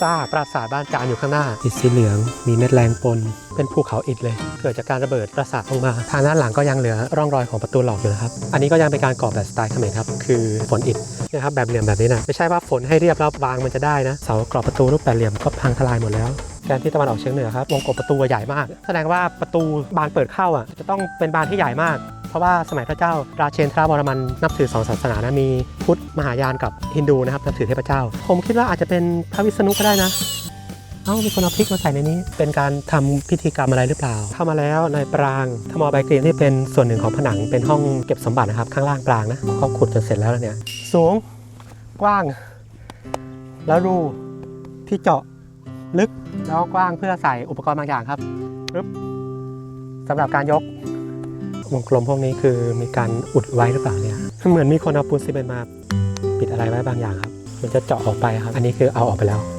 ซาปราสาทบ้านจานอยู่ข้างหน้าอิฐสีเหลือง มีเม็ดแรงปน เป็นภูเขาอิฐเลย เกิดจากการระเบิดปราสาทลงมา ทางด้านหลังก็ยังเหลือร่องรอยของประตูหลอกอยู่นะครับ อันนี้ก็ยังเป็นการก่อแบบสไตล์เขมรครับ คือฝนอิฐนะครับแบบเหลี่ยมแบบนี้นะไม่ใช่ว่าฝนให้เรียบแล้ววางมันจะได้นะ เสากรอบประตูรูปแปดเหลี่ยมก็พังทลายหมดแล้วแกนที่ตะวันออกเฉียงเหนือครับวงกบประตูใหญ่มาก แสดงว่าประตูบานเปิดเข้าอะจะต้องเป็นบานที่ใหญ่มาก เพราะว่าสมัยพระเจ้าราเชนทราวรมันนับถือสองศาสนานะมีพุทธมหายานกับฮินดูนะครับนับถือเทพเจ้า ผมคิดว่าอาจจะเป็นพระวิษณุก็ได้นะเอ้ามีคนเอาพริกมาใส่ในนี้ เป็นการทำพิธีกรรมอะไรหรือเปล่า เข้ามาแล้วในปรางถ้ามองไปกรีนที่เป็นส่วนหนึ่งของผนังเป็นห้องเก็บสมบัตินะครับ ข้างล่างปรางนะเขาขุดจนเสร็จแล้วเนี่ย สูงกว้าง แล้วรูที่เจาะลึกแล้วก็กว้างเพื่อใส่อุปกรณ์บางอย่างครับปึ๊บสำหรับการยก วงกลมพวกนี้คือมีการอุดไว้หรือเปล่าเนี่ย เหมือนมีคนเอาปูนซีเมนต์มา ปิดอะไรไว้บางอย่างครับ มันจะเจาะออกไปครับ อันนี้คือเอาออกไปแล้ว